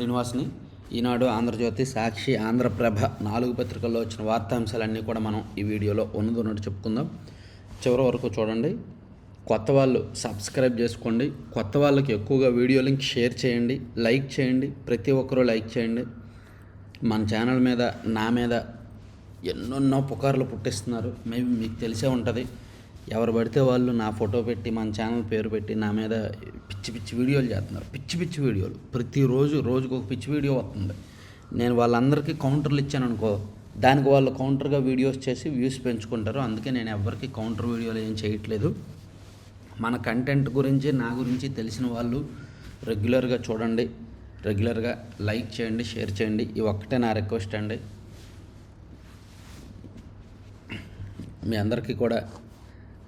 శ్రీనివాస్ని. ఈనాడు ఆంధ్రజ్యోతి సాక్షి ఆంధ్రప్రభ నాలుగు పత్రికల్లో వచ్చిన వార్తాంశాలన్నీ కూడా మనం ఈ వీడియోలో ఉన్నదొన్నట్టు చెప్పుకుందాం. చివరి వరకు చూడండి. కొత్త వాళ్ళు సబ్స్క్రైబ్ చేసుకోండి. కొత్త వాళ్ళకి ఎక్కువగా వీడియో లింక్ షేర్ చేయండి. లైక్ చేయండి. ప్రతి ఒక్కరూ లైక్ చేయండి. మన ఛానల్ మీద నా మీద ఎన్నెన్నో పుకార్లు పుట్టిస్తున్నారు. మేబీ మీకు తెలిసే ఉంటుంది. ఎవరు పడితే వాళ్ళు నా ఫోటో పెట్టి మన ఛానల్ పేరు పెట్టి నా మీద పిచ్చి పిచ్చి వీడియోలు చేస్తున్నారు. పిచ్చి పిచ్చి వీడియోలు. ప్రతిరోజు రోజుకు ఒక పిచ్చి వీడియో వస్తుంది. నేను వాళ్ళందరికీ కౌంటర్లు ఇచ్చాను అనుకో దానికి వాళ్ళు కౌంటర్గా వీడియోస్ చేసి వ్యూస్ పెంచుకుంటారు. అందుకే నేను ఎవరికి కౌంటర్ వీడియోలు ఏం చేయట్లేదు. మన కంటెంట్ గురించి నా గురించి తెలిసిన వాళ్ళు రెగ్యులర్గా చూడండి. రెగ్యులర్గా లైక్ చేయండి షేర్ చేయండి. ఇవి ఒక్కటే నా రిక్వెస్ట్ అండి. మీ అందరికీ కూడా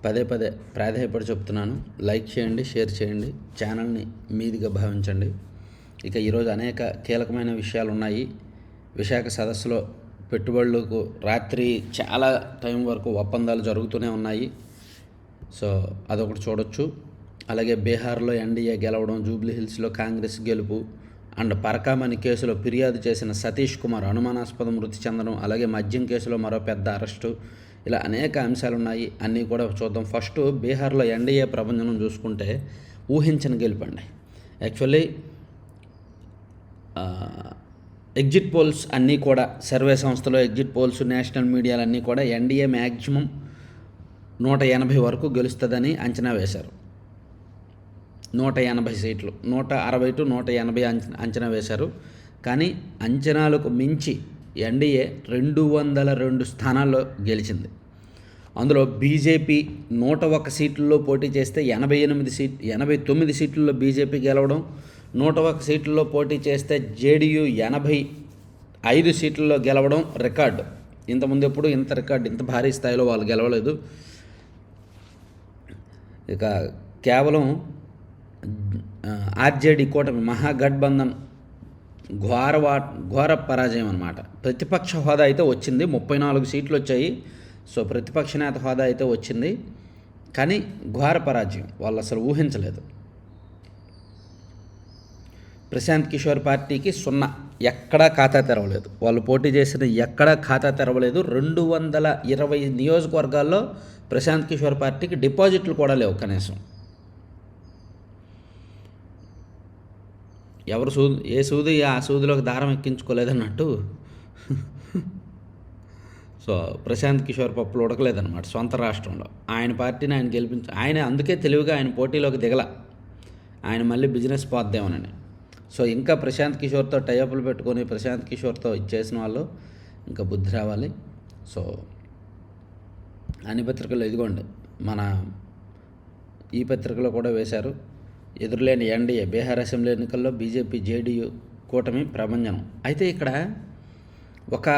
పదే పదే ప్రాధాన్యపడి చెప్తున్నాను. లైక్ చేయండి షేర్ చేయండి ఛానల్ని మీదిగా భావించండి. ఇక ఈరోజు అనేక కీలకమైన విషయాలు ఉన్నాయి విశాఖ సదస్సులో పెట్టుబడులకు రాత్రి చాలా టైం వరకు ఒప్పందాలు జరుగుతూనే ఉన్నాయి. సో అదొకటి చూడొచ్చు. అలాగే బీహార్లో ఎన్డీఏ గెలవడం జూబ్లీ హిల్స్లో కాంగ్రెస్ గెలుపు అండ్ పరకామణి కేసులో ఫిర్యాదు చేసిన సతీష్ కుమార్ అనుమానాస్పద మృతి చెందడం అలాగే మద్యం కేసులో మరో పెద్ద అరెస్టు ఇలా అనేక అంశాలు ఉన్నాయి అన్నీ కూడా చూద్దాం. ఫస్ట్ బీహార్లో ఎన్డీఏ ప్రపంచం చూసుకుంటే ఊహించని గెలుపండి. యాక్చువల్లీ ఎగ్జిట్ పోల్స్ అన్నీ కూడా సర్వే సంస్థలు ఎగ్జిట్ పోల్స్ నేషనల్ మీడియాలు అన్నీ కూడా ఎన్డీఏ మ్యాక్సిమం నూట ఎనభై వరకు గెలుస్తుందని అంచనా వేశారు. నూట ఎనభై సీట్లు నూట అరవై టు నూట ఎనభై అంచ- అంచనా వేశారు. కానీ అంచనాలకు మించి ఎన్డీఏ రెండు వందల రెండు స్థానాల్లో గెలిచింది. అందులో బీజేపీ నూట ఒక్క సీట్లలో పోటీ చేస్తే ఎనభై ఎనిమిది సీట్ ఎనభై తొమ్మిది సీట్లలో బీజేపీ గెలవడం నూట ఒక సీట్లలో పోటీ చేస్తే జేడీయూ ఎనభై ఐదు సీట్లలో గెలవడం రికార్డు. ఇంతకుముందు ఎప్పుడు ఇంత రికార్డు ఇంత భారీ స్థాయిలో వాళ్ళు గెలవలేదు. ఇక కేవలం ఆర్జేడీ కూటమి మహాగఠబంధన్ ఘోరవా ఘోర పరాజయం అనమాట ప్రతిపక్ష హోదా అయితే వచ్చింది. ముప్పై నాలుగు సీట్లు వచ్చాయి. సో ప్రతిపక్ష నేత హోదా అయితే వచ్చింది. కానీ ఘోర పరాజయం. వాళ్ళు అసలు ఊహించలేదు. ప్రశాంత్ కిషోర్ పార్టీకి సున్నా. ఎక్కడా ఖాతా తెరవలేదు. వాళ్ళు పోటీ చేసిన ఎక్కడా ఖాతా తెరవలేదు. రెండు వందల ఇరవై నియోజకవర్గాల్లో ప్రశాంత్ కిషోర్ పార్టీకి డిపాజిట్లు కూడా లేవు కనీసం. ఎవరు సూది ఏ సూది ఆ సూదిలోకి దారం ఎక్కించుకోలేదన్నట్టు. సో ప్రశాంత్ కిషోర్ పప్పులు ఉడకలేదన్నమాట సొంత రాష్ట్రంలో. ఆయన పార్టీని ఆయన గెలిపించ ఆయన అందుకే తెలివిగా ఆయన పోటీలోకి దిగల. ఆయన మళ్ళీ బిజినెస్ పోద్దామనని. సో ఇంకా ప్రశాంత్ కిషోర్తో టైఅప్లు పెట్టుకొని ప్రశాంత్ కిషోర్తో ఇచ్చేసిన వాళ్ళు ఇంకా బుద్ధి రావాలి. సో అన్ని పత్రికలు ఇదిగోండి మన ఈ పత్రికలో కూడా వేశారు. ఎదురులేని ఎన్డీఏ బీహార్ అసెంబ్లీ ఎన్నికల్లో బీజేపీ జేడీయూ కూటమి ప్రభంజనం. అయితే ఇక్కడ ఒక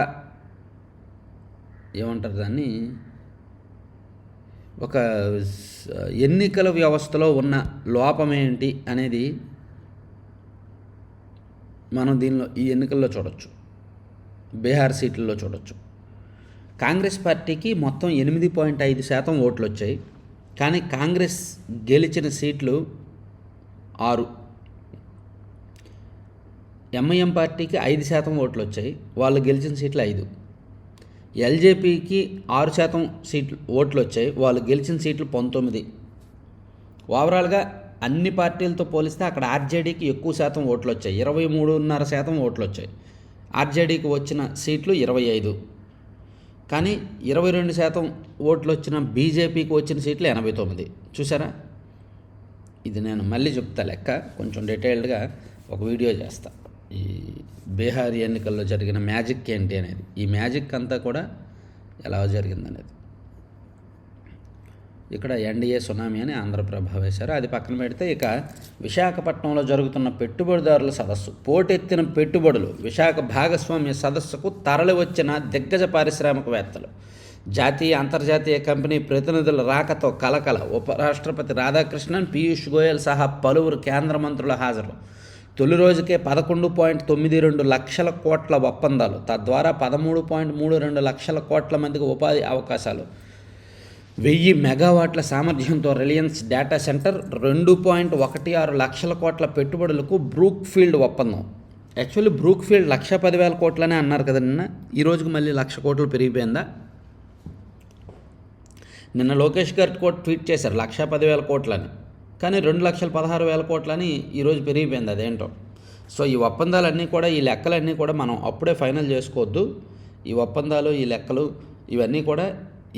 ఏమంటారు దాన్ని? ఒక ఎన్నికల వ్యవస్థలో ఉన్న లోపం ఏంటి అనేది మనం దీనిలో ఈ ఎన్నికల్లో చూడొచ్చు. బీహార్ సీట్లలో చూడొచ్చు. కాంగ్రెస్ పార్టీకి మొత్తం ఎనిమిది పాయింట్ ఐదు శాతం ఓట్లు వచ్చాయి కానీ కాంగ్రెస్ గెలిచిన సీట్లు ఆరు. ఎంఐఎం పార్టీకి ఐదు శాతం ఓట్లు వచ్చాయి వాళ్ళు గెలిచిన సీట్లు ఐదు. ఎల్జేపీకి ఆరు శాతం సీట్లు ఓట్లు వచ్చాయి వాళ్ళు గెలిచిన సీట్లు పంతొమ్మిది. ఓవరాల్గా అన్ని పార్టీలతో పోలిస్తే అక్కడ ఆర్జేడీకి ఎక్కువ శాతం ఓట్లు వచ్చాయి ఇరవై మూడున్నర శాతం ఓట్లు వచ్చాయి ఆర్జేడీకి వచ్చిన సీట్లు ఇరవై ఐదు. కానీ ఇరవై రెండు శాతం ఓట్లు వచ్చిన బీజేపీకి వచ్చిన సీట్లు ఎనభై తొమ్మిది. చూసారా ఇది నేను మళ్ళీ చెప్తా లెక్క. కొంచెం డీటెయిల్డ్గా ఒక వీడియో చేస్తా. ఈ బీహార్ ఎన్నికల్లో జరిగిన మ్యాజిక్ ఏంటి అనేది. ఈ మ్యాజిక్ అంతా కూడా ఎలా జరిగిందనేది ఇక్కడ ఎన్డీఏ సునామీ అని ఆంధ్రప్రభ వేశారు. అది పక్కన పెడితే ఇక విశాఖపట్నంలో జరుగుతున్న పెట్టుబడిదారుల సదస్సు. పోటెత్తిన పెట్టుబడులు విశాఖ భాగస్వామ్య సదస్సుకు తరలి వచ్చిన దిగ్గజ పారిశ్రామికవేత్తలు. జాతీయ అంతర్జాతీయ కంపెనీ ప్రతినిధుల రాకతో కలకల ఉపరాష్ట్రపతి రాధాకృష్ణన్ పీయూష్ గోయల్ సహా పలువురు కేంద్ర మంత్రుల హాజరు. తొలి రోజుకే పదకొండు పాయింట్ తొమ్మిది రెండు లక్షల కోట్ల ఒప్పందాలు తద్వారా పదమూడు పాయింట్ మూడు రెండు లక్షల కోట్ల మందికి ఉపాధి అవకాశాలు. వెయ్యి మెగావాట్ల సామర్థ్యంతో రిలయన్స్ డేటా సెంటర్ రెండు పాయింట్ ఒకటి ఆరు లక్షల కోట్ల పెట్టుబడులకు బ్రూక్ ఫీల్డ్ ఒప్పందం. యాక్చువల్లీ బ్రూక్ఫీల్డ్ లక్ష పదివేల కోట్లనే అన్నారు కదా నిన్న. ఈ రోజుకి మళ్ళీ లక్ష కోట్లు పెరిగిపోయిందా? నిన్న లోకేష్ గారు కూడా ట్వీట్ చేశారు లక్ష పదివేల కోట్లని. కానీ రెండు లక్షల పదహారు వేల కోట్లని ఈరోజు పెరిగిపోయింది అదేంటో. సో ఈ ఒప్పందాలన్నీ కూడా ఈ లెక్కలన్నీ కూడా మనం అప్పుడే ఫైనల్ చేసుకోవద్దు. ఈ ఒప్పందాలు ఈ లెక్కలు ఇవన్నీ కూడా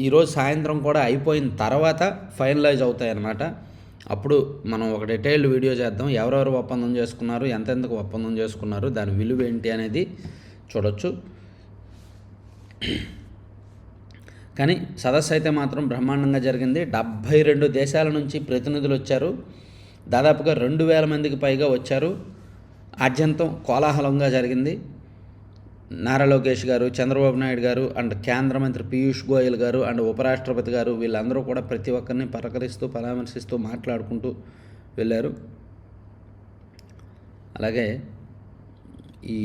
ఈరోజు సాయంత్రం కూడా అయిపోయిన తర్వాత ఫైనలైజ్ అవుతాయి అన్నమాట అప్పుడు మనం ఒక డీటెయిల్డ్ వీడియో చేద్దాం. ఎవరెవరు ఒప్పందం చేసుకున్నారు ఎంతెంతకు ఒప్పందం చేసుకున్నారు దాని విలువ ఏంటి అనేది చూడొచ్చు. కానీ సదస్సు అయితే మాత్రం బ్రహ్మాండంగా జరిగింది. డెబ్భై రెండు దేశాల నుంచి ప్రతినిధులు వచ్చారు. దాదాపుగా రెండు వేల మందికి పైగా వచ్చారు. ఆద్యంతం కోలాహలంగా జరిగింది. నారా లోకేష్ గారు చంద్రబాబు నాయుడు గారు అండ్ కేంద్ర మంత్రి పీయూష్ గోయల్ గారు అండ్ ఉపరాష్ట్రపతి గారు వీళ్ళందరూ కూడా ప్రతి ఒక్కరిని పలకరిస్తూ పరామర్శిస్తూ మాట్లాడుకుంటూ వెళ్ళారు. అలాగే ఈ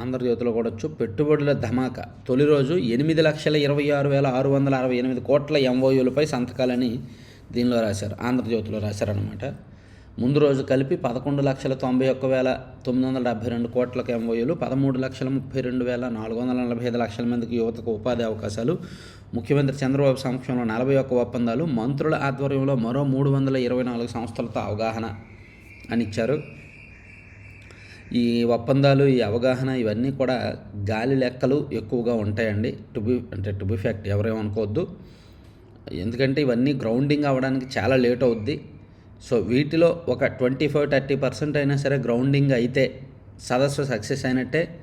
ఆంధ్రజ్యోతిలో కూడా వచ్చు. పెట్టుబడుల ధమాకా. తొలి రోజు ఎనిమిది లక్షల ఇరవై ఆరు వేల ఆరు వందల అరవై ఎనిమిది కోట్ల ఎంఓయూలపై సంతకాలని దీనిలో రాశారు. ఆంధ్రజ్యోతిలో రాశారనమాట ముందు రోజు కలిపి పదకొండు లక్షల తొంభై ఒక్క వేల తొమ్మిది వందల డెబ్బై రెండు కోట్లకు ఎంఓయూలు పదమూడు లక్షల ముప్పై రెండు వేల నాలుగు వందల నలభై ఐదు లక్షల మందికి యువతకు ఉపాధి అవకాశాలు ముఖ్యమంత్రి చంద్రబాబు సమక్షంలో నలభై ఒక్క ఒప్పందాలు మంత్రుల ఆధ్వర్యంలో మరో మూడు వందల ఇరవై నాలుగు సంస్థలతో అవగాహన అని ఇచ్చారు. ఈ ఒప్పందాలు ఈ అవగాహన ఇవన్నీ కూడా గాలి లెక్కలు ఎక్కువగా ఉంటాయండి. టు బి అంటే టు బి ఫ్యాక్ట్ ఎవరేమనుకోవద్దు. ఎందుకంటే ఇవన్నీ గ్రౌండింగ్ అవ్వడానికి చాలా లేట్ అవుద్ది. సో వీటిలో ఒక ట్వంటీ ఫైవ్ థర్టీ పర్సెంట్ అయినా సరే గ్రౌండింగ్ అయితే సదస్సు సక్సెస్ అయినట్టే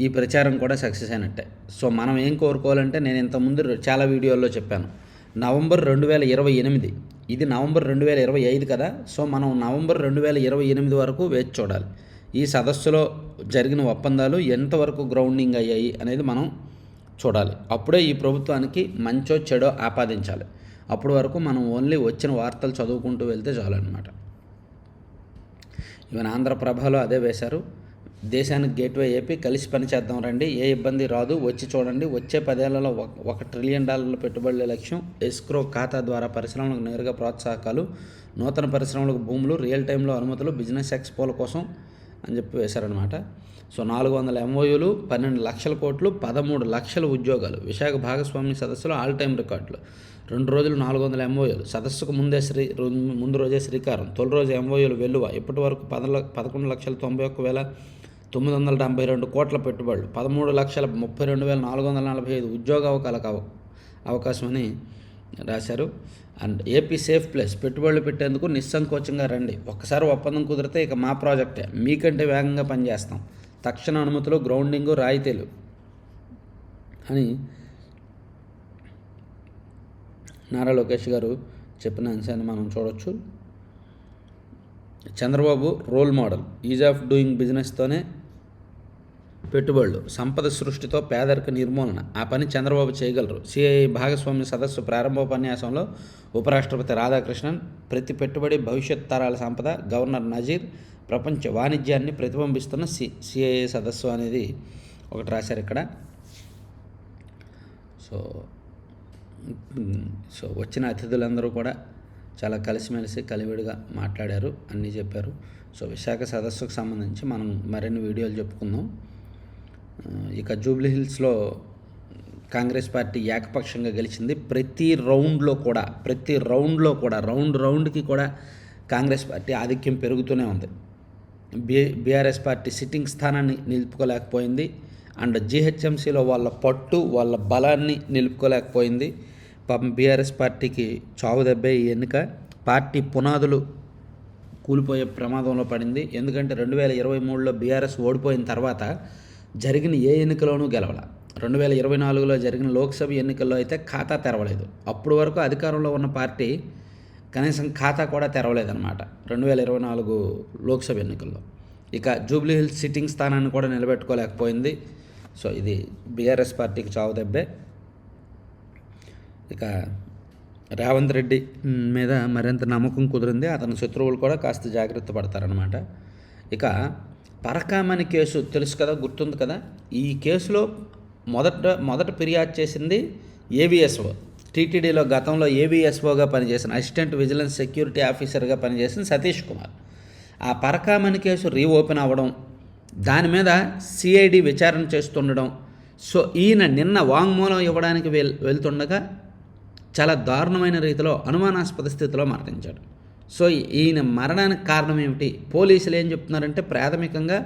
ఈ ప్రచారం కూడా సక్సెస్ అయినట్టే. సో మనం ఏం కోరుకోవాలంటే నేను ఇంతకుముందు చాలా వీడియోల్లో చెప్పాను. నవంబర్ రెండు వేల ఇరవై ఎనిమిది ఇది నవంబర్ రెండు వేల ఇరవై ఐదు కదా? సో మనం నవంబర్ రెండు వేల ఇరవై ఎనిమిది వరకు వేచి చూడాలి. ఈ సదస్సులో జరిగిన ఒప్పందాలు ఎంతవరకు గ్రౌండింగ్ అయ్యాయి అనేది మనం చూడాలి. అప్పుడే ఈ ప్రభుత్వానికి మంచో చెడో ఆపాదించాలి. అప్పటి వరకు మనం ఓన్లీ వచ్చిన వార్తలు చదువుకుంటూ వెళ్తే చాలన్నమాట ఈవెన్ ఆంధ్రప్రభలో అదే వేశారు. దేశానికి గేట్వే ఏపీ కలిసి పనిచేద్దాం రండి. ఏ ఇబ్బంది రాదు. వచ్చి చూడండి. వచ్చే పదేళ్ళలో ఒక- ఒక ట్రిలియన్ డాలర్ల పెట్టుబడుల లక్ష్యం. ఎస్క్రో ఖాతా ద్వారా పరిశ్రమలకు నేరుగా ప్రోత్సాహకాలు నూతన పరిశ్రమలకు భూములు రియల్ టైంలో అనుమతులు బిజినెస్ ఎక్స్పోల కోసం అని చెప్పి వేశారనమాట సో నాలుగు వందల ఎంఓయూలు పన్నెండు లక్షల కోట్లు పదమూడు లక్షల ఉద్యోగాలు. విశాఖ భాగస్వామ్య సదస్సులో ఆల్ టైం రికార్డులు రెండు రోజులు నాలుగు వందల ఎంఓయూలు సదస్సుకు ముందే శ్రీ ముందు రోజే శ్రీకారం. తొలి రోజు ఎంఓయూలు వెల్లువ. ఇప్పటి వరకు పద పదకొండు లక్షల తొంభై ఒక్క వేల తొమ్మిది వందల డెబ్బై రెండు కోట్ల పెట్టుబడులు పదమూడు లక్షల ముప్పై రెండు వేల నాలుగు వందల నలభై ఐదు ఉద్యోగ అవకాశాలకు అవ అవకాశమని రాశారు. అండ్ ఏపీ సేఫ్ ప్లేస్ పెట్టుబడులు పెట్టేందుకు నిస్సంకోచంగా రండి. ఒక్కసారి ఒప్పందం కుదిరితే ఇక మా ప్రాజెక్టే. మీకంటే వేగంగా పనిచేస్తాం. తక్షణ అనుమతులు గ్రౌండింగ్ రాయితీలు అని నారా లోకేష్ గారు చెప్పిన అంశాన్ని మనం చూడొచ్చు. Chandrababu role model ease of doing బిజినెస్తోనే పెట్టుబడులు సంపద సృష్టితో పేదరిక నిర్మూలన. ఆ పని చంద్రబాబు చేయగలరు. సిఐ భాగస్వామ్య సదస్సు ప్రారంభోపన్యాసంలో ఉపరాష్ట్రపతి రాధాకృష్ణన్ ప్రతి పెట్టుబడి భవిష్యత్ తరాల సంపద గవర్నర్ నజీర్ ప్రపంచ వాణిజ్యాన్ని ప్రతిబింబిస్తున్న సి సిఐఏ సదస్సు అనేది ఒకటి రాశారు ఇక్కడ. సో సో వచ్చిన అతిథులందరూ కూడా చాలా కలిసిమెలిసి కలివిడిగా మాట్లాడారు అన్నీ చెప్పారు. సో విశాఖ సదస్సుకు సంబంధించి మనం మరిన్ని వీడియోలు చెప్పుకుందాం. ఇక జూబ్లీ హిల్స్లో కాంగ్రెస్ పార్టీ ఏకపక్షంగా గెలిచింది. ప్రతి రౌండ్లో కూడా ప్రతి రౌండ్లో కూడా రౌండ్ రౌండ్కి కూడా కాంగ్రెస్ పార్టీ ఆధిక్యం పెరుగుతూనే ఉంది. బి బీఆర్ఎస్ పార్టీ సిట్టింగ్ స్థానాన్ని నిలుపుకోలేకపోయింది. అండ్ జీహెచ్ఎంసీలో వాళ్ళ పట్టు వాళ్ళ బలాన్ని నిలుపుకోలేకపోయింది. పాపం బీఆర్ఎస్ పార్టీకి చావు దెబ్బే ఈ ఎన్నిక. పార్టీ పునాదులు కూలిపోయే ప్రమాదంలో పడింది. ఎందుకంటే రెండు వేల ఇరవై మూడులో బీఆర్ఎస్ ఓడిపోయిన తర్వాత జరిగిన ఏ ఎన్నికలోనూ గెలవల. రెండు వేల ఇరవై నాలుగులో జరిగిన లోక్సభ ఎన్నికల్లో అయితే ఖాతా తెరవలేదు. అప్పటి వరకు అధికారంలో ఉన్న పార్టీ కనీసం ఖాతా కూడా తెరవలేదన్నమాట. రెండు వేల ఇరవై నాలుగు లోక్సభ ఎన్నికల్లో. ఇక జూబ్లీ హిల్స్ సిట్టింగ్ స్థానాన్ని కూడా నిలబెట్టుకోలేకపోయింది. సో ఇది బీఆర్ఎస్ పార్టీకి చావు దెబ్బే. ఇక రేవంత్ రెడ్డి మీద మరింత నమ్మకం కుదిరింది. అతని శత్రువులు కూడా కాస్త జాగ్రత్త పడతారనమాట ఇక పరకామణి కేసు తెలుసు కదా గుర్తుంది కదా? ఈ కేసులో మొదట మొదట ఫిర్యాదు చేసింది ఏవిఎస్ఓ టీటీడీలో గతంలో ఏవిఎస్ఓగా పనిచేసిన అసిస్టెంట్ విజిలెన్స్ సెక్యూరిటీ ఆఫీసర్గా పనిచేసిన సతీష్ కుమార్. ఆ పరకామణి కేసు రీఓపెన్ అవ్వడం దాని మీద సిఐడి విచారణ చేస్తుండడం సో ఈయన నిన్న వాంగ్మూలం ఇవ్వడానికి వెల్ వెళ్తుండగా చాలా దారుణమైన రీతిలో అనుమానాస్పద స్థితిలో మరణించాడు. సో ఈయన మరణానికి కారణం ఏమిటి? పోలీసులు ఏం చెప్తున్నారంటే ప్రాథమికంగా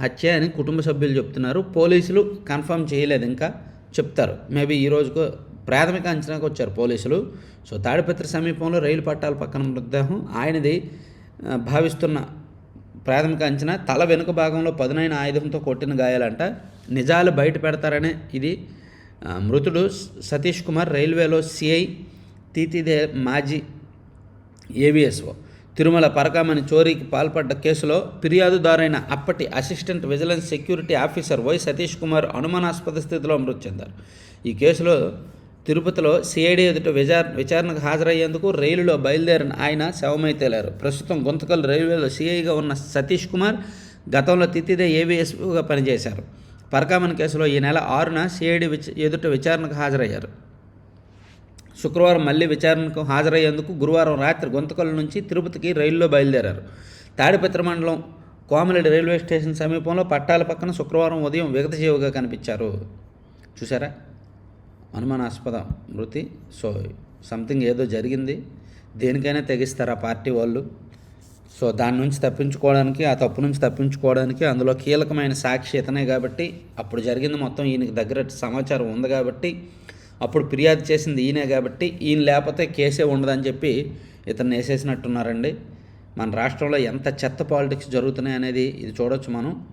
హత్య అని కుటుంబ సభ్యులు చెప్తున్నారు. పోలీసులు కన్ఫర్మ్ చేయలేదు ఇంకా చెప్తారు. మేబీ ఈ రోజుకు ప్రాథమిక అంచనాకు వచ్చారు పోలీసులు. సో తాడిపత్రి సమీపంలో రైలు పట్టాల పక్కన మృతదేహం. ఆయనది భావిస్తున్న ప్రాథమిక అంచనా తల వెనుక భాగంలో పదునైన ఆయుధంతో కొట్టిన గాయాలంట. నిజాలు బయట పెడతారనే ఇది మృతుడు సతీష్ కుమార్ రైల్వేలో సిఐ తీతిదే మాజీ ఏవిఎస్ఓ తిరుమల పరకామణి చోరీకి పాల్పడ్డ కేసులో ఫిర్యాదుదారైన అప్పటి assistant vigilance security officer Y Satish Kumar అనుమానాస్పద స్థితిలో మృతి చెందారు. ఈ కేసులో తిరుపతిలో సిఐడి ఎదుట విచార విచారణకు హాజరయ్యేందుకు రైలులో బయలుదేరిన ఆయన శవమై తేలారు. ప్రస్తుతం గుంతకల్ రైల్వేలో సిఐగా ఉన్న సతీష్ కుమార్ గతంలో తిత్తిదే ఏవిఎస్ఓగా పనిచేశారు. పరకామన్ కేసులో ఈ నెల ఆరున సిఐడి విచ ఎదుట విచారణకు హాజరయ్యారు. శుక్రవారం మళ్ళీ విచారణకు హాజరయ్యేందుకు గురువారం రాత్రి గుంతకల్ నుంచి తిరుపతికి రైల్లో బయలుదేరారు. తాడిపత్రి మండలం కోమలెడ్డి రైల్వే స్టేషన్ సమీపంలో పట్టాల పక్కన శుక్రవారం ఉదయం విగతజీవిగా కనిపించారు. చూసారా అనుమానాస్పద మృతి. సో సంథింగ్ ఏదో జరిగింది. దేనికైనా తెగిస్తారు ఆ పార్టీ వాళ్ళు? సో దాని నుంచి తప్పించుకోవడానికి ఆ తప్పు నుంచి తప్పించుకోవడానికి అందులో కీలకమైన సాక్షి ఇతనే కాబట్టి అప్పుడు జరిగింది మొత్తం ఈయనకి దగ్గర సమాచారం ఉంది కాబట్టి అప్పుడు ఫిర్యాదు చేసింది ఈయనే కాబట్టి ఈయన లేకపోతే కేసే ఉండదని చెప్పి ఇతన్ని వేసేసినట్టున్నారండి. మన రాష్ట్రంలో ఎంత చెత్త పాలిటిక్స్ జరుగుతున్నాయి అనేది ఇది చూడొచ్చు మనం.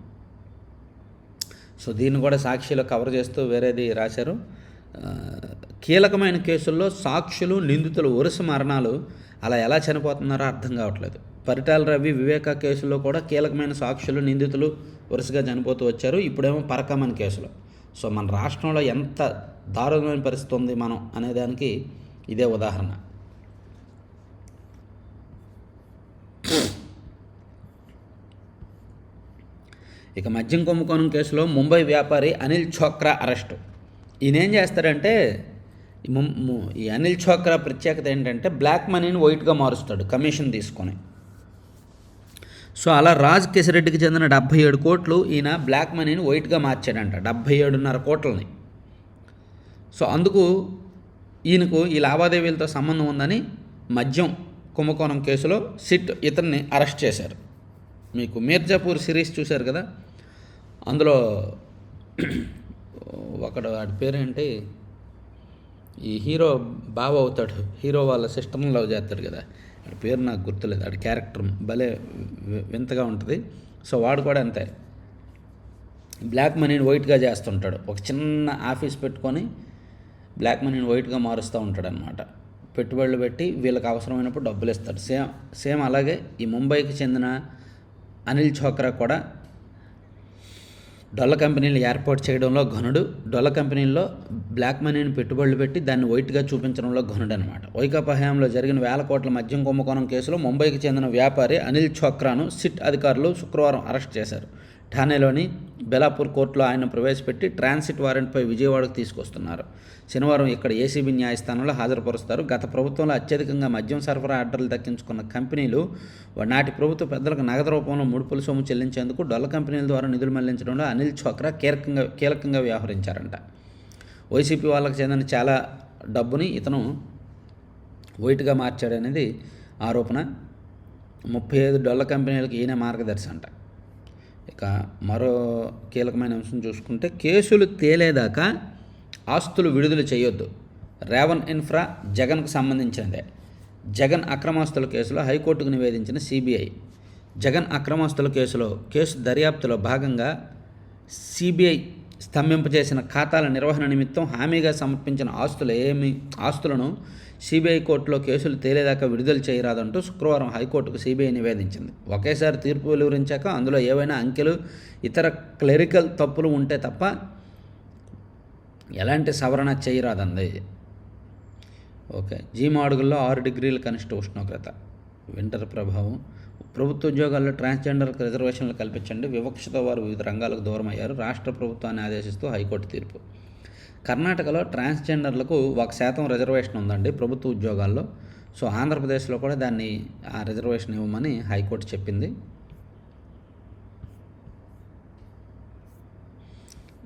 సో దీన్ని కూడా సాక్షిలో కవర్ చేస్తూ వేరేది రాశారు. కీలకమైన కేసుల్లో సాక్షులు నిందితులు వరుస మరణాలు అలా ఎలా చనిపోతున్నారో అర్థం కావట్లేదు. పరిటాల రవి వివేక కేసుల్లో కూడా కీలకమైన సాక్షులు నిందితులు వరుసగా చనిపోతూ వచ్చారు. ఇప్పుడేమో పరకమని కేసులో. సో మన రాష్ట్రంలో ఎంత దారుణమైన పరిస్థితి ఉంది మనం అనేదానికి ఇదే ఉదాహరణ. ఇక మద్యం కుంభకోణం కేసులో ముంబై వ్యాపారి అనిల్ చోక్రా అరెస్టు. ఈయన ఏం చేస్తాడంటే ఈ ముం- ఈ అనిల్ చోక్రా ప్రత్యేకత ఏంటంటే బ్లాక్ మనీని వైట్గా మారుస్తాడు కమిషన్ తీసుకొని. సో అలా రాజ్ కిషరెడ్డికి చెందిన డెబ్భై ఏడు కోట్లు ఈయన బ్లాక్ మనీని వైట్గా మార్చాడంట డెబ్భై ఏడున్నర కోట్లని. సో అందుకు ఈయనకు ఈ లావాదేవీలతో సంబంధం ఉందని మద్యం కుంభకోణం కేసులో సిట్ ఇతన్ని అరెస్ట్ చేశారు. మీకు మీర్జాపూర్ సిరీస్ చూశారు కదా? అందులో ఒకడు వాడి పేరేంటి? ఈ హీరో బావ అవుతాడు హీరో వాళ్ళ సిస్టమ్ లవ్ చేస్తాడు కదా. వాడి పేరు నాకు గుర్తులేదు. వాడి క్యారెక్టర్ భలే వింతగా ఉంటుంది. సో వాడు కూడా అంతే. బ్లాక్ మనీని వైట్గా చేస్తుంటాడు. ఒక చిన్న ఆఫీస్ పెట్టుకొని బ్లాక్ మనీని వైట్గా మారుస్తూ ఉంటాడు అనమాట పెట్టుబడులు పెట్టి వీళ్ళకి అవసరమైనప్పుడు డబ్బులు ఇస్తాడు. సేమ్ సేమ్ అలాగే ఈ ముంబైకి చెందిన అనిల్ చోక్రా కూడా డొల్ల కంపెనీలు ఏర్పాటు చేయడంలో ఘనుడు డొల్ల కంపెనీల్లో బ్లాక్ మనీని పెట్టుబడులు పెట్టి దాన్ని వైట్గా చూపించడంలో ఘనుడు అనమాట వైకాపా హయాంలో జరిగిన వేల కోట్ల మద్యం కుంభకోణం కేసులో ముంబైకి చెందిన వ్యాపారి అనిల్ చోక్రాను సిట్ అధికారులు శుక్రవారం అరెస్ట్ చేశారు. ఠానేలోని బెలాపూర్ కోర్టులో ఆయన ప్రవేశపెట్టి ట్రాన్సిట్ వారెంట్పై విజయవాడకు తీసుకొస్తున్నారు. శనివారం ఇక్కడ ఏసీబీ న్యాయస్థానంలో హాజరుపరుస్తారు. గత ప్రభుత్వంలో అత్యధికంగా మద్యం సరఫరా ఆర్డర్లు దక్కించుకున్న కంపెనీలు నాటి ప్రభుత్వ పెద్దలకు నగదు రూపంలో ముడుపుల సొమ్ము చెల్లించేందుకు డొల్ల కంపెనీల ద్వారా నిధులు మళ్ళించడంలో అనిల్ చోక్రా కీలకంగా కీలకంగా వ్యవహరించారంట. వైసీపీ వాళ్ళకు చెందిన చాలా డబ్బుని ఇతను వైట్గా మార్చాడనేది ఆరోపణ. ముప్పై ఐదు డొల్ల కంపెనీలకు ఈయన మార్గదర్శి అంట. ఇక మరో కీలకమైన అంశం చూసుకుంటే కేసులు తేలేదాకా ఆస్తులు విడుదల చేయొద్దు. రేవన్ ఇన్ఫ్రా జగన్కు సంబంధించినదే. జగన్ అక్రమాస్తుల కేసులో హైకోర్టుకు నివేదించిన సిబిఐ. జగన్ అక్రమాస్తుల కేసులో కేసు దర్యాప్తులో భాగంగా సిబిఐ స్తంభింపజేసిన ఖాతాల నిర్వహణ నిమిత్తం హామీగా సమర్పించిన ఆస్తులు ఏమి ఆస్తులను సిబిఐ కోర్టులో కేసులు తేలేదాకా విడుదల చేయరాదంటూ శుక్రవారం హైకోర్టుకు సిబిఐ నివేదించింది. ఒకేసారి తీర్పు వెలువరించాక అందులో ఏవైనా అంకెలు ఇతర క్లెరికల్ తప్పులు ఉంటే తప్ప ఎలాంటి సవరణ చేయరాదంది. ఓకే జీ మాడుగుల్లో ఆరు డిగ్రీల కనిష్ట ఉష్ణోగ్రత. వింటర్ ప్రభావం. ప్రభుత్వ ఉద్యోగాల్లో ట్రాన్స్జెండర్లకు రిజర్వేషన్లు కల్పించండి. వివక్షతో వారు వివిధ రంగాలకు దూరమయ్యారు. రాష్ట్ర ప్రభుత్వాన్ని ఆదేశిస్తూ హైకోర్టు తీర్పు. కర్ణాటకలో ట్రాన్స్జెండర్లకు ఒక శాతం రిజర్వేషన్ ఉందండి ప్రభుత్వ ఉద్యోగాల్లో. సో ఆంధ్రప్రదేశ్లో కూడా దాన్ని ఆ రిజర్వేషన్ ఇవ్వమని హైకోర్టు చెప్పింది.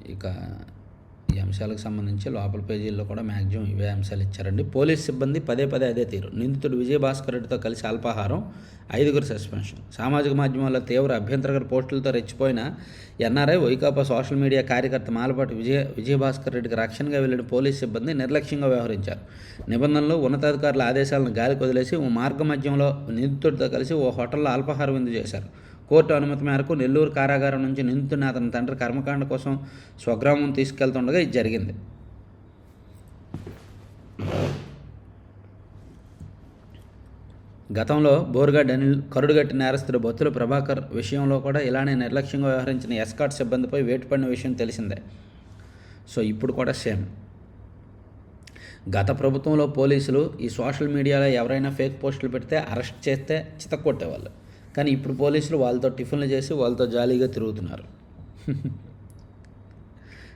ఇక అంశాలకు సంబంధించి లోపల పేజీల్లో కూడా మ్యాక్సిమం ఇవే అంశాలు ఇచ్చారండి. పోలీస్ సిబ్బంది పదే పదే అదే తీరు. నిందితుడు విజయభాస్కర్ రెడ్డితో కలిసి అల్పాహారం ఐదుగురు సస్పెన్షన్. సామాజిక మాధ్యమాల్లో తీవ్ర అభ్యంతరకర పోస్టులతో రెచ్చిపోయిన ఎన్ఆర్ఐ వైకాపా సోషల్ మీడియా కార్యకర్త మాలపాటి విజయ విజయభాస్కర్ రెడ్డికి రక్షణగా వెళ్ళిన పోలీస్ సిబ్బంది నిర్లక్ష్యంగా వ్యవహరించారు. నిబంధనలు ఉన్నతాధికారుల ఆదేశాలను గాలికి వదిలేసి ఓ మార్గ మధ్యంలో నిందితుడితో కలిసి ఓ హోటల్లో అల్పాహార విందు చేశారు. కోర్టు అనుమతి మేరకు నెల్లూరు కారాగారం నుంచి నిందితుడిని అతని తండ్రి కర్మకాండ కోసం స్వగ్రామం తీసుకెళ్తుండగా ఇది జరిగింది. గతంలో బోర్గడ్ అనిల్ కరుడుగట్టి నేరస్తుడు బొత్తుల ప్రభాకర్ విషయంలో కూడా ఇలానే నిర్లక్ష్యంగా వ్యవహరించిన ఎస్కాట్ సిబ్బందిపై వేటు పడిన విషయం తెలిసిందే. సో ఇప్పుడు కూడా సేమ్. గత ప్రభుత్వంలో పోలీసులు ఈ సోషల్ మీడియాలో ఎవరైనా ఫేక్ పోస్టులు పెడితే అరెస్ట్ చేస్తే చితక్కొట్టేవాళ్ళు. కానీ ఇప్పుడు పోలీసులు వాళ్ళతో టిఫిన్లు చేసి వాళ్ళతో జాలీగా తిరుగుతున్నారు.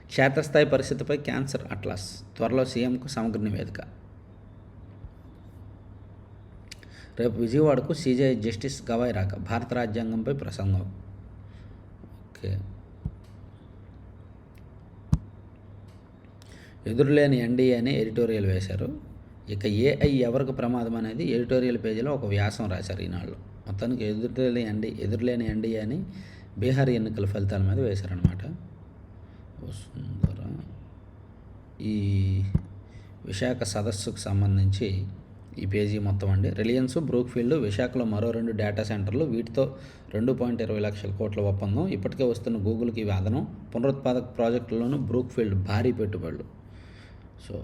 క్షేత్రస్థాయి పరిస్థితిపై క్యాన్సర్ అట్లాస్ త్వరలో సీఎంకు సమగ్ర నివేదిక. రేపు విజయవాడకు సీజే జస్టిస్ గవాయ్ రాక భారత రాజ్యాంగంపై ప్రసంగం. ఓకే. ఎదురులేని ఎన్డీఏ అని ఎడిటోరియల్ వేశారు. ఇక ఏఐ ఎవరికి ప్రమాదం అనేది ఎడిటోరియల్ పేజీలో ఒక వ్యాసం రాశారు ఈనాళ్ళు. మొత్తానికి ఎదురులేని ఎన్డీ ఎదురులేని ఎన్డీఏ అని బీహార్ ఎన్నికల ఫలితాల మీద వేశారనమాట వసుంధర ఈ విశాఖ సదస్సుకు సంబంధించి ఈ పేజీ మొత్తం అండి. రిలయన్స్ బ్రూక్ఫీల్డ్ విశాఖలో మరో రెండు డేటా సెంటర్లు వీటితో రెండు పాయింట్ ఇరవై లక్షల కోట్ల ఒప్పందం ఇప్పటికే వస్తున్న గూగుల్కి వాదనం పునరుత్పాదక ప్రాజెక్టులోనూ బ్రూక్ఫీల్డ్ భారీ పెట్టుబడులు. సో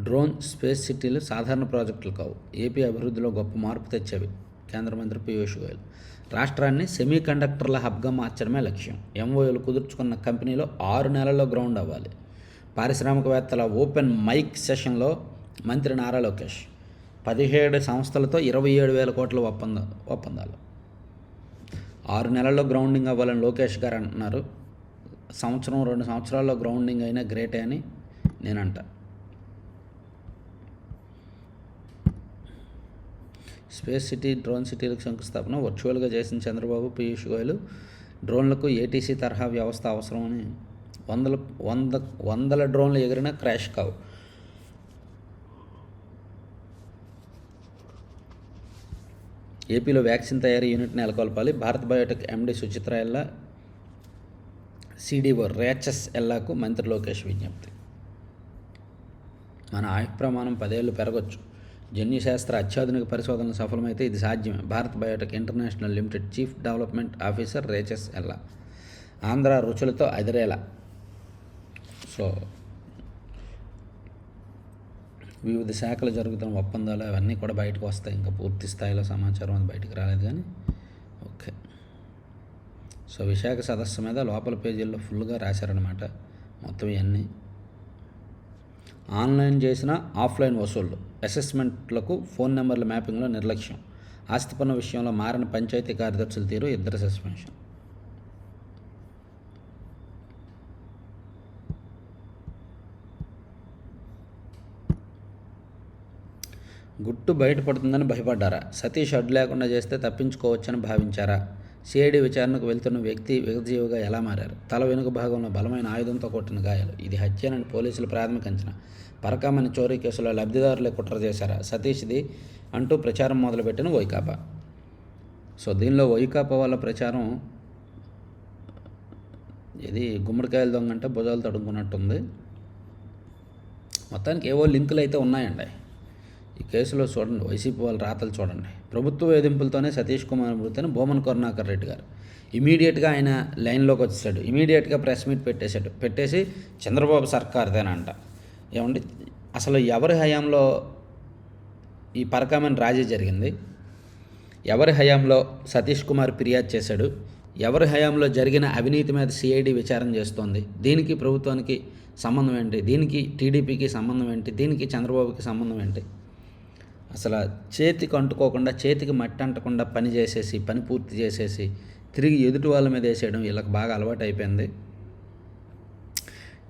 డ్రోన్ స్పేస్ సిటీలు సాధారణ ప్రాజెక్టులు కావు. ఏపీ అభివృద్ధిలో గొప్ప మార్పు తెచ్చేవి. కేంద్ర మంత్రి పీయూష్ గోయల్. రాష్ట్రాన్ని సెమీ కండక్టర్ల హబ్గా మార్చడమే లక్ష్యం. ఎంఓఏలు కుదుర్చుకున్న కంపెనీలో ఆరు నెలల్లో గ్రౌండ్ అవ్వాలి. పారిశ్రామికవేత్తల ఓపెన్ మైక్ సెషన్లో మంత్రి నారా లోకేష్. పదిహేడు సంస్థలతో ఇరవై ఏడు వేల కోట్ల ఒప్పంద ఒప్పందాలు. ఆరు నెలల్లో గ్రౌండింగ్ అవ్వాలని లోకేష్ గారు అంటున్నారు సంవత్సరం రెండు సంవత్సరాల్లో గ్రౌండింగ్ అయినా గ్రేటే అని నేనంటా. స్పేస్ సిటీ డ్రోన్ సిటీలకు శంకుస్థాపన వర్చువల్గా చేసిన చంద్రబాబు పీయూష్ గోయల్. డ్రోన్లకు ఏటీసీ తరహా వ్యవస్థ అవసరమని వందల వంద వందల డ్రోన్లు ఎగిరినా క్రాష్ కావు. ఏపీలో వ్యాక్సిన్ తయారీ unit నెలకొల్పాలి. Bharat Biotech MD Suchitra Ella CDO రేచస్ ఎల్లాకు మంత్రి లోకేష్ విజ్ఞప్తి. మన ఆయు ప్రమాణం పదేళ్ళు పెరగొచ్చు. జన్యుశాస్త్ర అత్యాధునిక పరిశోధనలు సఫలమైతే ఇది సాధ్యమే. Bharat biotech international limited chief development officer Raches Ella. Andhra రుచులతో అదిరేలా so వివిధ శాఖలు జరుగుతున్న ఒప్పందాలు అవన్నీ కూడా బయటకు వస్తాయి. ఇంకా పూర్తి స్థాయిలో సమాచారం అది బయటకు రాలేదు కానీ. ఓకే. సో విశాఖ సదస్సు మీద లోపల పేజీల్లో ఫుల్గా రాశారనమాట మొత్తం ఇవన్నీ. ఆన్లైన్ చేసిన ఆఫ్లైన్ వసూళ్ళు. అసెస్మెంట్లకు ఫోన్ నెంబర్ల మ్యాపింగ్లో నిర్లక్ష్యం. ఆస్తి పన్ను విషయంలో మారిన పంచాయతీ కార్యదర్శుల తీరు ఇద్దరు సస్పెన్షన్. గుట్టు బయటపడుతుందని భయపడ్డారా? సతీష్ అడ్డు లేకుండా చేస్తే తప్పించుకోవచ్చని భావించారా? సిఐడి విచారణకు వెళ్తున్న వ్యక్తి విగతజీవిగా ఎలా మారారు? తల వెనుక భాగంలో బలమైన ఆయుధంతో కొట్టిన గాయాలు. ఇది హత్యనని పోలీసులు ప్రాథమిక అంచనా. పరకామని చోరీ కేసులో లబ్ధిదారులే కుట్ర చేశారా? సతీష్ది అంటూ ప్రచారం మొదలుపెట్టిన వైకాపా. సో దీనిలో వైకాపా వాళ్ళ ప్రచారం ఇది గుమ్మడికాయల దొంగ అంటే భుజాలు తడుముకున్నట్టుంది. మొత్తానికి ఏవో లింకులు అయితే ఉన్నాయండి. ఈ కేసులో చూడండి వైసీపీ వాళ్ళ రాతలు చూడండి. ప్రభుత్వ వేధింపులతోనే సతీష్ కుమార్ మృతిని భూమన్ కరుణాకర్ రెడ్డి గారు. ఇమీడియట్గా ఆయన లైన్లోకి వచ్చేసాడు. ఇమీడియట్గా ప్రెస్ మీట్ పెట్టేశాడు. పెట్టేసి చంద్రబాబు సర్కార్దేనంట. ఏమండి అసలు ఎవరి హయాంలో ఈ పరకామని రాజీ జరిగింది? ఎవరి హయాంలో సతీష్ కుమార్ ఫిర్యాదు చేశాడు? ఎవరి హయాంలో జరిగిన అవినీతి మీద సిఐడి విచారణ చేస్తోంది? దీనికి ప్రభుత్వానికి సంబంధం ఏంటి? దీనికి టీడీపీకి సంబంధం ఏంటి? దీనికి చంద్రబాబుకి సంబంధం ఏంటి? అసలు చేతికి అంటుకోకుండా చేతికి మట్టి అంటకుండా పని చేసేసి పని పూర్తి చేసేసి తిరిగి ఎదుటి వాళ్ళ మీద వేసేయడం వీళ్ళకి బాగా అలవాటు అయిపోయింది.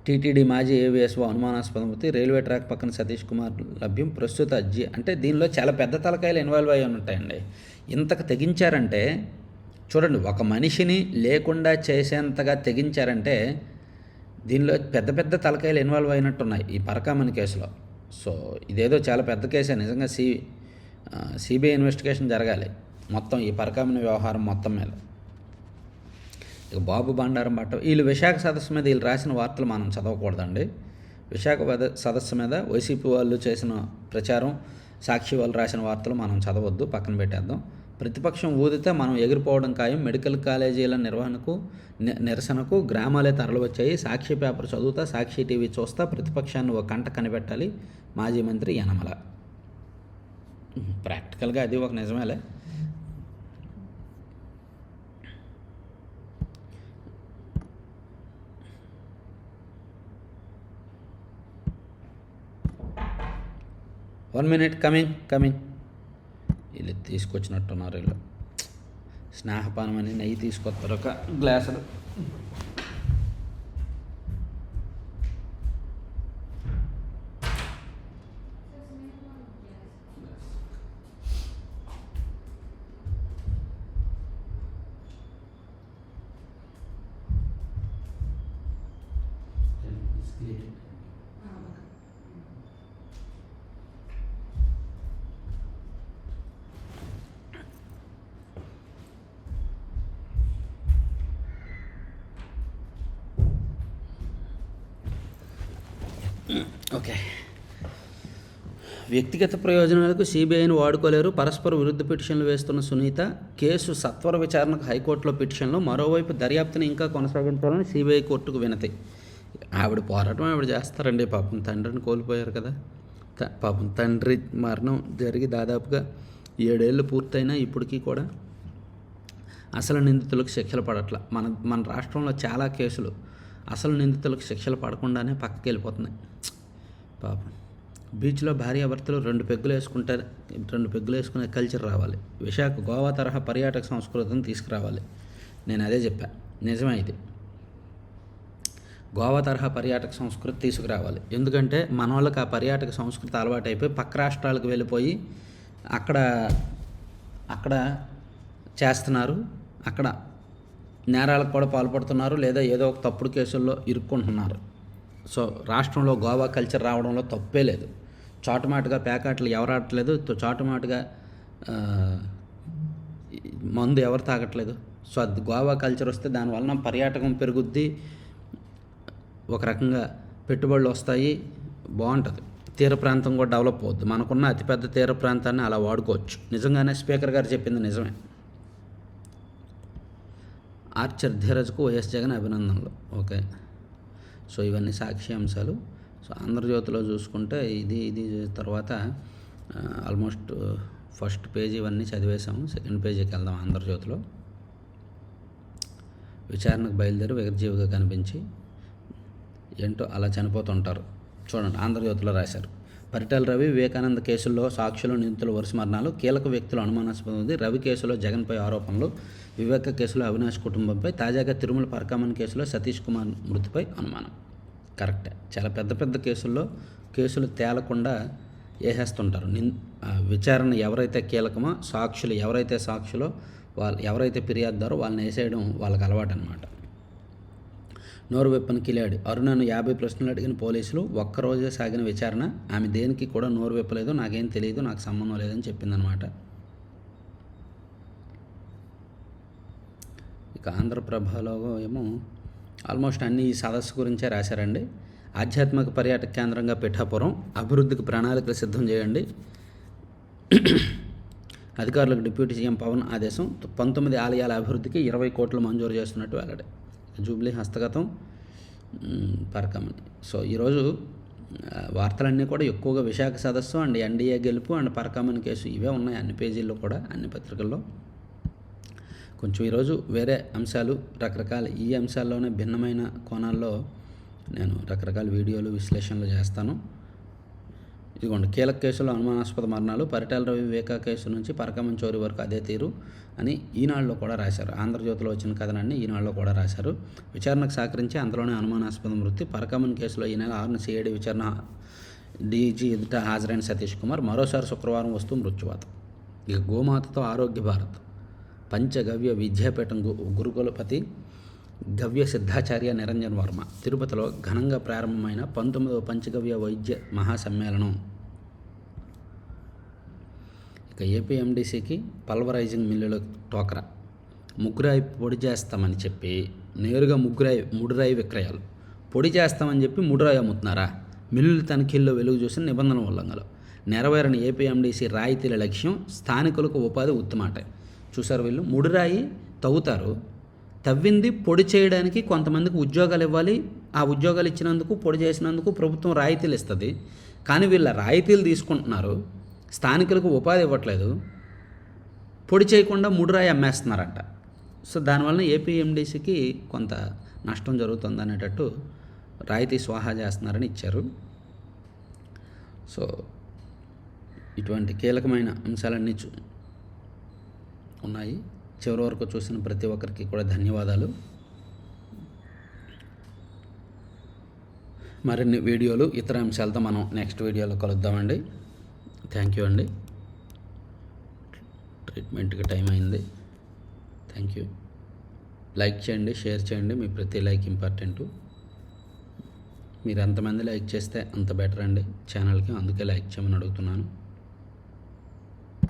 టీటీడీ మాజీ ఏవిఎస్ఓ అనుమానాస్పద మృతి రైల్వే ట్రాక్ పక్కన సతీష్ కుమార్ లభ్యం ప్రస్తుత అజ్జి అంటే దీనిలో చాలా పెద్ద తలకాయలు ఇన్వాల్వ్ అయ్యి ఉంటాయండి. ఇంతకు తెగించారంటే చూడండి ఒక మనిషిని లేకుండా చేసేంతగా తెగించారంటే దీనిలో పెద్ద పెద్ద తలకాయలు ఇన్వాల్వ్ అయినట్టున్నాయి ఈ పరకామణి కేసులో. సో ఇదేదో చాలా పెద్ద కేసే నిజంగా సి సిబిఐ ఇన్వెస్టిగేషన్ జరగాలి. మొత్తం ఈ పరకామిన వ్యవహారం మొత్తం మీద. ఇక బాబు బండారం పట్ట వీళ్ళు విశాఖ సదస్సు మీద వీళ్ళు రాసిన వార్తలు మనం చదవకూడదండి. విశాఖ సదస్సు మీద వైసీపీ వాళ్ళు చేసిన ప్రచారం సాక్షి వాళ్ళు రాసిన వార్తలు మనం చదవద్దు. పక్కన పెట్టేద్దాం. ప్రతిపక్షం ఊదితే మనం ఎగిరిపోవడం ఖాయం. మెడికల్ కాలేజీల నిర్వహణకు ని- నిరసనకు గ్రామాలే తరలివచ్చాయి. సాక్షి పేపర్ చదువుతా సాక్షి టీవీ చూస్తా ప్రతిపక్షాన్ని ఒక కంట కనిపెట్టాలి మాజీ మంత్రి యనమల. ప్రాక్టికల్గా అది ఒక నిజమేలే. వన్ మినిట్ కమింగ్ కమింగ్ వీళ్ళు తీసుకొచ్చినట్టున్నారు వీళ్ళు. స్నేహపానం అని నెయ్యి తీసుకొస్తారు ఒక గ్లాసులు. ఓకే. వ్యక్తిగత ప్రయోజనాలకు సిబిఐని వాడుకోలేరు. పరస్పర విరుద్ధ పిటిషన్లు వేస్తున్న సునీత కేసు సత్వర విచారణకు హైకోర్టులో పిటిషన్లు. మరోవైపు దర్యాప్తుని ఇంకా కొనసాగించాలని సిబిఐ కోర్టుకు వినతి. ఆవిడ పోరాటం ఆవిడ చేస్తారండి. పాపం తండ్రిని కోల్పోయారు కదా. పాపం తండ్రి మరణం జరిగి దాదాపుగా ఏడేళ్ళు పూర్తయినా ఇప్పటికీ కూడా అసలు నిందితులకు శిక్షలు పడట్ల. మన మన రాష్ట్రంలో చాలా కేసులు అసలు నిందితులకు శిక్షలు పడకుండానే పక్కకి వెళ్ళిపోతున్నాయి పాపం. బీచ్లో భార్యాభర్తలు రెండు పెగ్గులు వేసుకుంటే రెండు పెగ్గులు వేసుకునే కల్చర్ రావాలి. విశాఖ గోవా తరహా పర్యాటక సంస్కృతిని తీసుకురావాలి. నేను అదే చెప్పా. నిజమే ఇది. గోవా తరహా పర్యాటక సంస్కృతి తీసుకురావాలి. ఎందుకంటే మన వాళ్ళకి ఆ పర్యాటక సంస్కృతి అలవాటు అయిపోయి పక్క రాష్ట్రాలకు వెళ్ళిపోయి అక్కడ అక్కడ చేస్తున్నారు. అక్కడ నేరాలకు కూడా పాల్పడుతున్నారు. లేదా ఏదో ఒక తప్పుడు కేసుల్లో ఇరుక్కుంటున్నారు. సో రాష్ట్రంలో గోవా కల్చర్ రావడంలో తప్పే లేదు. చాటుమాటుగా ప్యాకాట్లు ఎవరు ఆడట్లేదు. తో- చాటుమాటుగా మందు ఎవరు తాగట్లేదు. సో అది గోవా కల్చర్ వస్తే దానివలన పర్యాటకం పెరుగుద్ది. ఒక రకంగా పెట్టుబడులు వస్తాయి. బాగుంటుంది. తీర ప్రాంతం కూడా డెవలప్ అవుద్ది. మనకున్న అతిపెద్ద తీర ప్రాంతాన్ని అలా వాడుకోవచ్చు. నిజంగానే స్పీకర్ గారు చెప్పింది నిజమే. ఆర్చర్ ధీరజ్కు వైఎస్ జగన్ అభినందనలు. ఓకే. సో ఇవన్నీ సాక్షి అంశాలు. సో ఆంధ్రజ్యోతిలో చూసుకుంటే ఇది ఇది తర్వాత ఆల్మోస్ట్ ఫస్ట్ పేజీ ఇవన్నీ చదివేశాము. సెకండ్ పేజీకి వెళ్దాం ఆంధ్రజ్యోతిలో విచారణకు బయలుదేరి విగర్జీవిగా కనిపించి ఏంటో అలా చనిపోతుంటారు. చూడండి ఆంధ్రజ్యోతిలో రాశారు. పరిటాల రవి వివేకానంద కేసుల్లో సాక్షులు నిందితుల వరుస మరణాలు. కీలక వ్యక్తులు అనుమానాస్పదం ఉంది. రవి కేసులో జగన్పై ఆరోపణలు. వివేక కేసులో అవినాష్ కుటుంబంపై. తాజాగా తిరుమల పరకామన్ కేసులో సతీష్ కుమార్ మృతిపై అనుమానం. కరెక్టే. చాలా పెద్ద పెద్ద కేసుల్లో కేసులు తేలకుండా వేసేస్తుంటారు నిన్ ఆ విచారణ ఎవరైతే కీలకమో సాక్షులు ఎవరైతే సాక్షులో వాళ్ళు ఎవరైతే ఫిర్యాదుదారో వాళ్ళని వేసేయడం వాళ్ళకి అలవాటు అనమాట నోరు విప్పని అరుణను యాభై ప్రశ్నలు అడిగిన పోలీసులు ఒక్కరోజే సాగిన విచారణ. ఆమె దేనికి కూడా నోరు విప్పలేదు నాకేం తెలియదు నాకు సంబంధం లేదని చెప్పిందనమాట. ఇక ఆంధ్రప్రభలో ఏమో ఆల్మోస్ట్ అన్ని ఈ సదస్సు గురించే రాశారండి. ఆధ్యాత్మిక పర్యాటక కేంద్రంగా పిఠాపురం అభివృద్ధికి ప్రణాళికలు సిద్ధం చేయండి. అధికారులకు డిప్యూటీ సీఎం పవన్ ఆదేశం పంతొమ్మిది ఆలయాల అభివృద్ధికి ఇరవై కోట్లు మంజూరు చేస్తున్నట్టు వెల్లడి. జూబ్లీ హస్తగతం మ్, పరకమని సో ఈరోజు వార్తలన్నీ కూడా ఎక్కువగా విశాఖ సదస్సు అండ్ ఎన్డీఏ గెలుపు అండ్ పరకమని కేసు ఇవే ఉన్నాయి అన్ని పేజీల్లో కూడా అన్ని పత్రికల్లో. కొంచెం ఈరోజు వేరే అంశాలు రకరకాల ఈ అంశాల్లోనే భిన్నమైన కోణాల్లో నేను రకరకాల వీడియోలు విశ్లేషణలు చేస్తాను. ఇదిగోండి కీలక కేసులో అనుమానాస్పద మరణాలు పరిటాల రవి వివేకా కేసు నుంచి పరకమం చోరీ వరకు అదే తీరు అని ఈనాడులో కూడా రాశారు. ఆంధ్రజ్యోతిలో వచ్చిన కథనాన్ని ఈనాడులో కూడా రాశారు. విచారణకు సహకరించి అందులోనే అనుమానాస్పద మృతి పరకమన్ కేసులో ఈ నెల ఆరున సిఐడి విచారణ డీజీ ఎదుట హాజరైన సతీష్ కుమార్. మరోసారి శుక్రవారం వస్తూ మృత్యువాతం. ఇక గోమాతతో ఆరోగ్య భారత్. పంచగవ్య విద్యాపీఠం గు గురుకులపతి గవ్య సిద్ధాచార్య నిరంజన్ వర్మ. తిరుపతిలో ఘనంగా ప్రారంభమైన పంతొమ్మిదవ పంచగవ్య వైద్య మహాసమ్మేళనం. ఇక ఏపీఎండీసీకి పల్వరైజింగ్ మిల్లుల టోకరా. ముగ్గురాయి పొడి చేస్తామని చెప్పి నేరుగా ముగ్గురాయి ముడురాయి విక్రయాలు. పొడి చేస్తామని చెప్పి ముడురాయి అమ్ముతున్నారా? మిల్లుల తనిఖీల్లో వెలుగు చూసిన నిబంధన ఉల్లంఘనలు. నెరవేరని ఏపీఎండీసీ రాయితీల లక్ష్యం స్థానికులకు ఉపాధి ఉత్తమాట. చూసారు వీళ్ళు? ముడురాయి తవ్వుతారు. తవ్వింది పొడి చేయడానికి కొంతమందికి ఉద్యోగాలు ఇవ్వాలి. ఆ ఉద్యోగాలు ఇచ్చినందుకు పొడి చేసినందుకు ప్రభుత్వం రాయితీలు ఇస్తుంది. కానీ వీళ్ళ రాయితీలు తీసుకుంటున్నారు. స్థానికులకు ఉపాధి ఇవ్వట్లేదు. పొడి చేయకుండా మూడు రాయి అమ్మేస్తున్నారంట. సో దానివల్ల ఏపీఎండీసీకి కొంత నష్టం జరుగుతుంది అనేటట్టు రాయితీ స్వాహా చేస్తున్నారని ఇచ్చారు. సో ఇటువంటి కీలకమైన అంశాలన్నీ చూ ఉన్నాయి. చివరి వరకు చూసిన ప్రతి ఒక్కరికి కూడా ధన్యవాదాలు. మరిన్ని వీడియోలు ఇతర అంశాలతో మనం నెక్స్ట్ వీడియోలో కలుద్దామండి. థ్యాంక్ యూ అండి. ట్రీట్మెంట్కి టైం అయింది. థ్యాంక్ యూ లైక్ చేయండి షేర్ చేయండి మీ ప్రతి లైక్ ఇంపార్టెంట్ మీరు ఎంతమంది లైక్ చేస్తే అంత బెటర్ అండి. ఛానల్కి అందుకే లైక్ చేయమని అడుగుతున్నాను.